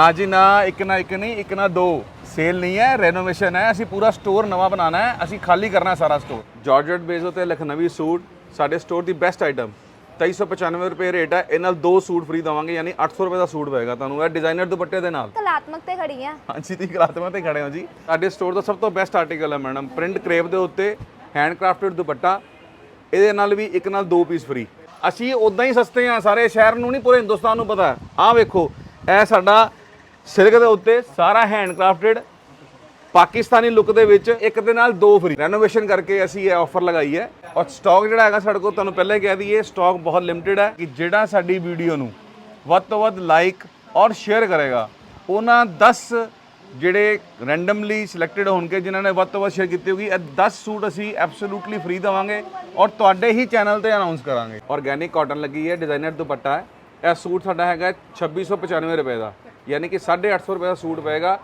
ਨਾ ਜੀ ਨਾ ਇੱਕ ਨਾ ਇੱਕ ਨਹੀਂ ਇੱਕ ਨਾ ਦੋ। ਸੇਲ ਨਹੀਂ ਹੈ ਰੈਨੋਵੇਸ਼ਨ ਹੈ ਅਸੀਂ ਪੂਰਾ ਸਟੋਰ ਨਵਾਂ ਬਣਾਉਣਾ ਹੈ ਅਸੀਂ ਖਾਲੀ ਕਰਨਾ ਹੈ ਸਾਰਾ ਸਟੋਰ ਜਾਰਜਟ ਬੇਸ ਉਤੇ ਲਖਨਵੀ ਸੂਟ ਸਾਡੇ ਸਟੋਰ ਦੀ ਬੈਸਟ ਆਈਟਮ 2395 ਰੁਪਏ ਰੇਟ ਹੈ ਇਹ ਨਾਲ ਦੋ ਸੂਟ ਫ੍ਰੀ ਦਵਾਂਗੇ ਯਾਨੀ 800 ਰੁਪਏ ਦਾ ਸੂਟ ਪਏਗਾ ਤੁਹਾਨੂੰ ਇਹ ਡਿਜ਼ਾਈਨਰ ਦੁਪੱਟੇ ਦੇ ਨਾਲ। ਕਲਾਤਮਕ ਤੇ ਖੜੀ ਆ। ਹਾਂਜੀ ਤੁਸੀਂ ਕਲਾਤਮਾ ਤੇ ਖੜੇ ਹੋ ਜੀ। ਸਾਡੇ ਸਟੋਰ ਦਾ ਸਭ ਤੋਂ ਬੈਸਟ ਆਰਟੀਕਲ ਹੈ ਮੈਡਮ ਪ੍ਰਿੰਟ ਕਰੇਪ ਦੇ ਉੱਤੇ ਹੈਂਡਕ੍ਰਾਫਟਡ ਦੁਪੱਟਾ ਇਹਦੇ ਨਾਲ ਵੀ ਇੱਕ ਨਾਲ ਦੋ ਪੀਸ ਫ੍ਰੀ ਅਸੀਂ ਉਦਾਂ ਹੀ ਸਸਤੇ ਆ ਸਾਰੇ ਸ਼ਹਿਰ ਨੂੰ ਨਹੀਂ ਪੂਰੇ ਹਿੰਦੁਸਤਾਨ ਨੂੰ ਪਤਾ ਆਹ ਵੇਖੋ ਇਹ ਸਾਡਾ ਸਿਲਕ ਦੇ ਉੱਤੇ ਸਾਰਾ ਹੈਂਡਕ੍ਰਾਫਟਡ ਪਾਕਿਸਤਾਨੀ ਲੁੱਕ ਦੇ ਵਿੱਚ ਇੱਕ ਦੇ ਨਾਲ ਦੋ ਫ੍ਰੀ ਰੈਨੋਵੇਸ਼ਨ ਕਰਕੇ ਅਸੀਂ ਇਹ ਆਫਰ ਲਗਾਈ ਹੈ। ਔਰ ਸਟਾਕ ਜਿਹੜਾ ਹੈਗਾ ਸਾਡੇ ਕੋਲ ਤੁਹਾਨੂੰ ਪਹਿਲਾਂ ਹੀ ਕਹਿ ਦਈਏ ਸਟਾਕ ਬਹੁਤ ਲਿਮਟਿਡ ਹੈ ਕਿ ਜਿਹੜਾ ਸਾਡੀ ਵੀਡੀਓ ਨੂੰ ਵੱਧ ਤੋਂ ਵੱਧ ਲਾਈਕ ਔਰ ਸ਼ੇਅਰ ਕਰੇਗਾ, ਉਹਨਾਂ 10 ਜਿਹੜੇ ਰੈਂਡਮਲੀ ਸਿਲੈਕਟਡ ਹੋਣਗੇ, ਜਿਨ੍ਹਾਂ ਨੇ ਵੱਧ ਤੋਂ ਵੱਧ ਸ਼ੇਅਰ ਕੀਤੀ ਹੋਗੀ ਇਹ 10 ਸੂਟ ਅਸੀਂ ਐਬਸੋਲੂਟਲੀ ਫ੍ਰੀ ਦਵਾਂਗੇ ਔਰ ਤੁਹਾਡੇ ਹੀ ਚੈਨਲ ਤੇ ਅਨਾਉਂਸ ਕਰਾਂਗੇ। ਆਰਗੈਨਿਕ ਕਾਟਨ ਲੱਗੀ ਹੈ ਡਿਜ਼ਾਈਨਰ ਦੁਪੱਟਾ ਹੈ। ਇਹ ਸੂਟ ਸਾਡਾ ਹੈਗਾ 2695 ਰੁਪਏ ਦਾ। ਯਾਨੀ ਕਿ 850 ਰੁਪਏ ਦਾ ਸੂਟ ਪਏਗਾ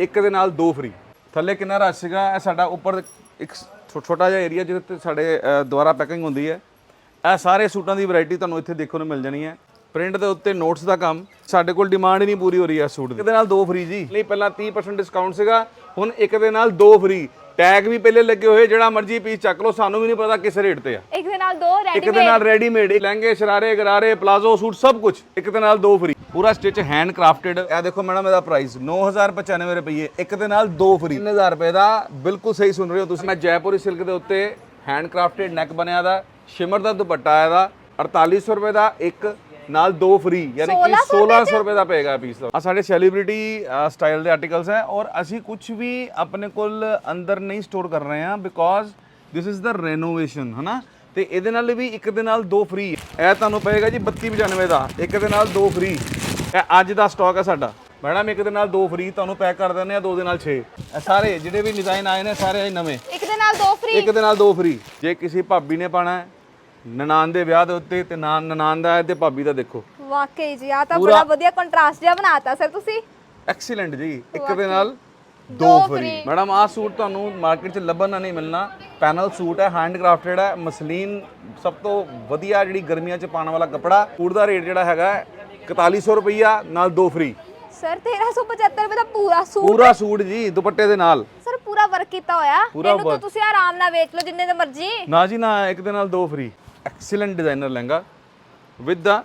ਇੱਕ ਦੇ ਨਾਲ ਦੋ ਫ੍ਰੀ ਥੱਲੇ ਕਿੰਨਾ ਰਸ਼ ਸੀਗਾ ਇਹ ਸਾਡਾ ਉੱਪਰ ਇੱਕ ਛੋ- ਛੋਟਾ ਜਿਹਾ ਏਰੀਆ ਜਿਹਦੇ ਤੇ ਸਾਡੇ ਅ, ਦੁਆਰਾ ਪੈਕਿੰਗ ਹੁੰਦੀ ਹੈ। ਇਹ ਸਾਰੇ ਸੂਟਾਂ ਦੀ ਵੈਰਾਈਟੀ ਤੁਹਾਨੂੰ ਇੱਥੇ ਦੇਖਣ ਨੂੰ ਮਿਲ ਜਾਣੀ ਹੈ। ਪ੍ਰਿੰਟ ਦੇ ਉੱਤੇ ਨੋਟਸ ਦਾ ਕੰਮ ਸਾਡੇ ਕੋਲ ਡਿਮਾਂਡ ਹੀ ਨਹੀਂ ਪੂਰੀ ਹੋ ਰਹੀ ਹੈ ਇਸ ਸੂਟ ਦੀ। ਇਹਦੇ ਨਾਲ ਦੋ ਫ੍ਰੀ ਜੀ। ਲਈ ਪਹਿਲਾਂ 30% ਡਿਸਕਾਊਂਟ ਸੀਗਾ ਹੁਣ ਇੱਕ ਦੇ ਨਾਲ ਦੋ ਫ੍ਰੀ ਟੈਗ ਵੀ ਪਹਿਲੇ ਲੱਗੇ ਹੋਏ ਜਿਹੜਾ ਮਰਜ਼ੀ ਪੀਸ ਚੱਕ ਲਓ ਸਾਨੂੰ ਵੀ ਨਹੀਂ ਪਤਾ ਕਿਸ ਰੇਟ ਤੇ ਆ। ਇੱਕ ਦੇ ਨਾਲ ਦੋ ਇੱਕ ਰੈਡੀ ਦੇ ਨਾਲ ਰੈਡੀਮੇਡ ਲਹਿੰਗੇ ਸ਼ਰਾਰੇ ਗਰਾਰੇ ਪਲਾਜ਼ੋ ਸੂਟ ਸਭ ਕੁਝ ਇੱਕ ਦੇ ਨਾਲ ਦੋ ਫ੍ਰੀ ਪੂਰਾ ਸਟਿਚ ਹੈਂਡ ਕ੍ਰਾਫਟਡ ਇਹ ਦੇਖੋ ਮੈਡਮ ਇਹਦਾ ਪ੍ਰਾਈਸ 9095 ਰੁਪਏ ਇੱਕ ਦੇ ਨਾਲ ਦੋ ਫ੍ਰੀ 3000 ਰੁਪਏ ਦਾ ਬਿਲਕੁਲ ਸਹੀ ਸੁਣ ਰਹੇ ਹੋ ਤੁਸੀਂ। ਮੈਂ ਜੈਪੁਰੀ ਸਿਲਕ ਦੇ ਉੱਤੇ ਹੈਂਡ ਕ੍ਰਾਫਟਡ ਨੈਕ ਬਣਿਆ ਦਾ ਸ਼ਿਮਰ ਦਾ ਦੁਪੱਟਾ ਇਹਦਾ 4800 ਰੁਪਏ ਦਾ ਇੱਕ ਨਾਲ ਦੋ ਫ੍ਰੀ ਯਾਨੀ ਕਿ 1600 ਰੁਪਏ ਦਾ ਪਏਗਾ ਪੀਸ ਦਾ ਆ ਸਾਡੇ ਸੈਲੀਬ੍ਰਿਟੀ ਸਟਾਈਲ ਦੇ ਆਰਟੀਕਲਸ ਹੈ ਔਰ ਅਸੀਂ ਕੁਝ ਵੀ ਆਪਣੇ ਕੋਲ ਅੰਦਰ ਨਹੀਂ ਸਟੋਰ ਕਰ ਰਹੇ ਹਾਂ because this is the renovation ਹਨਾ? ਤੇ ਇਹਦੇ ਨਾਲ ਵੀ ਇੱਕ ਦੇ ਨਾਲ ਦੋ ਫ੍ਰੀ ਇਹ ਤੁਹਾਨੂੰ ਪਏਗਾ ਜੀ 3295 ਦਾ ਇੱਕ ਦੇ ਨਾਲ ਦੋ ਫ੍ਰੀ ਇਹ ਅੱਜ ਦਾ ਸਟਾਕ ਹੈ ਸਾਡਾ। ਮੈਡਮ ਇੱਕ ਦੇ ਨਾਲ ਦੋ ਫ੍ਰੀ ਤੁਹਾਨੂੰ ਪੈਕ ਕਰ ਦਿੰਦੇ ਆ ਦੋ ਦੇ ਨਾਲ 6 ਇਹ ਸਾਰੇ ਜਿਹੜੇ ਵੀ ਡਿਜ਼ਾਈਨ ਆਏ ਨੇ ਸਾਰੇ ਨਵੇਂ। ਇੱਕ ਦੇ ਨਾਲ ਦੋ ਫ੍ਰੀ ਇੱਕ ਦੇ ਨਾਲ ਦੋ ਫ੍ਰੀ ਜੇ ਕਿਸੇ ਭਾਬੀ ਨੇ ਪਾਣਾ ਹੈ ਨਨਾਨ ਦੇ ਵਿਆਹ ਦੇ ਉੱਤੇ ਤੇ ਨਾਨ ਨਨਾਨ ਦਾ ਹੈ ਤੇ ਭਾਬੀ ਦਾ ਦੇਖੋ। ਵਾਕਈ ਜੀ ਆ ਤਾਂ ਬੜਾ ਵਧੀਆ ਕੰਟਰਾਸਟ ਜਿਹਾ ਬਣਾਤਾ ਸਰ ਤੁਸੀਂ। ਐਕਸੀਲੈਂਟ ਜੀ ਇੱਕ ਦੇ ਨਾਲ ਦੋ ਫ੍ਰੀ ਮੈਡਮ ਆਹ ਸੂਟ ਤੁਹਾਨੂੰ ਮਾਰਕੀਟ 'ਚ ਲੱਭਣ ਨਾ ਨਹੀਂ ਮਿਲਣਾ। ਪੈਨਲ ਸੂਟ ਹੈ ਹੈਂਡ ਕ੍ਰਾਫਟਡ ਹੈ ਮਸਲੀਨ ਸਭ ਤੋਂ ਵਧੀਆ ਜਿਹੜੀ ਗਰਮੀਆਂ 'ਚ ਪਾਉਣ ਵਾਲਾ ਕੱਪੜਾ। ਸੂਟ ਦਾ ਰੇਟ ਜਿਹੜਾ ਹੈਗਾ ਹੈ 4100 ਰੁਪਈਆ ਨਾਲ ਦੋ ਫ੍ਰੀ ਸਰ 1375 ਰੁਪਏ ਦਾ ਪੂਰਾ ਸੂਟ। ਪੂਰਾ ਸੂਟ ਜੀ ਦੁਪੱਟੇ ਦੇ ਨਾਲ। ਸਰ ਪੂਰਾ ਵਰਕ ਕੀਤਾ ਹੋਇਆ। ਪੂਰਾ ਇਹਨੂੰ ਤਾਂ work। ਤੁਸੀਂ ਆਰਾਮ ਨਾਲ ਵੇਚ ਲਓ ਜਿੰਨੇ ਦੇ ਮਰਜ਼ੀ। ਨਾ ਜੀ ਨਾ ਇੱਕ ਦੇ ਨਾਲ ਦੋ free excellent designer lehenga with the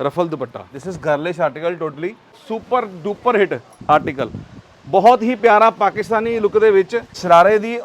ruffle dupatta this is girlish article totally super duper hit article ਬਹੁਤ ਹੀ ਪਿਆਰਾ ਪਾਕਿਸਤਾਨੀ ਲੁੱਕ ਦੇ ਵਿੱਚ ਸ਼ਰਾਰੇ ਦੀ